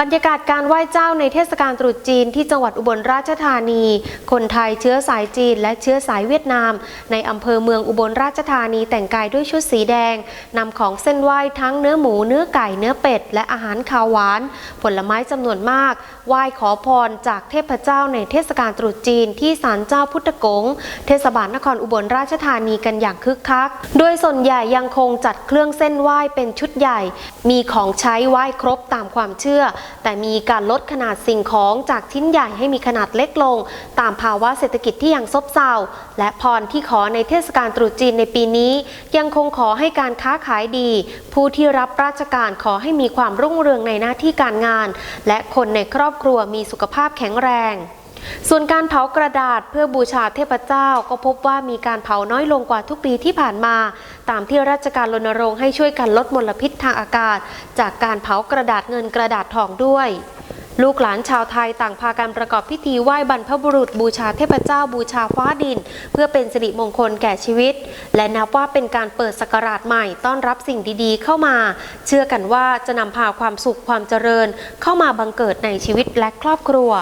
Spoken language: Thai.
บรรยากาศการไหว้เจ้าในเทศกาลตรุษจีนที่จังหวัดอุบลราชธานี คนไทยเชื้อสายจีนและเชื้อสายเวียดนาม ในอำเภอเมืองอุบลราชธานีแต่งกายด้วยชุดสีแดงนำของเส้นไหว้ทั้งเนื้อหมูเนื้อไก่เนื้อเป็ด และอาหารคาวหวาน ผลไม้จำนวนมาก ไหว้ขอพรจากเทพเจ้าในเทศกาลตรุษจีนที่ศาลเจ้าพุทธกง เทศบาลนครอุบลราชธานีกันอย่างคึกคัก โดยส่วนใหญ่ยังคงจัดเครื่องเส้นไหว้เป็นชุดใหญ่ มีของใช้ไหว้ครบตามความเชื่อแต่มีการลดขนาดสิ่งของจากชิ้นใหญ่ให้มีขนาดเล็กลง ตามภาวะเศรษฐกิจที่ยังซบเซาและพรที่ขอในเทศกาลตรุษจีนในปีนี้ ยังคงขอให้การค้าขายดี ผู้ที่รับราชการขอให้มีความรุ่งเรืองในหน้าที่การงาน และคนในครอบครัวมีสุขภาพแข็งแรง ส่วนการเผากระดาษเพื่อบูชาเทพเจ้าก็พบว่ามีการเผาน้อยลงกว่าทุกปีที่ผ่านมา ตามที่ราชการรณรงค์ให้ช่วยกันลดมลพิษทางอากาศ จากการเผากระดาษเงินกระดาษทองด้วยลูกหลานชาวไทยต่างพากันประกอบพิธีไหว้บรรพบุรุษบูชาเทพเจ้าบูชาฟ้าดิน เพื่อเป็นสิริมงคลแก่ชีวิต และนับว่าเป็นการเปิดศักราชใหม่ต้อนรับสิ่งดีๆ เข้ามา เชื่อกันว่าจะนำพาความสุขความเจริญ เข้ามาบังเกิดในชีวิตและครอบครัว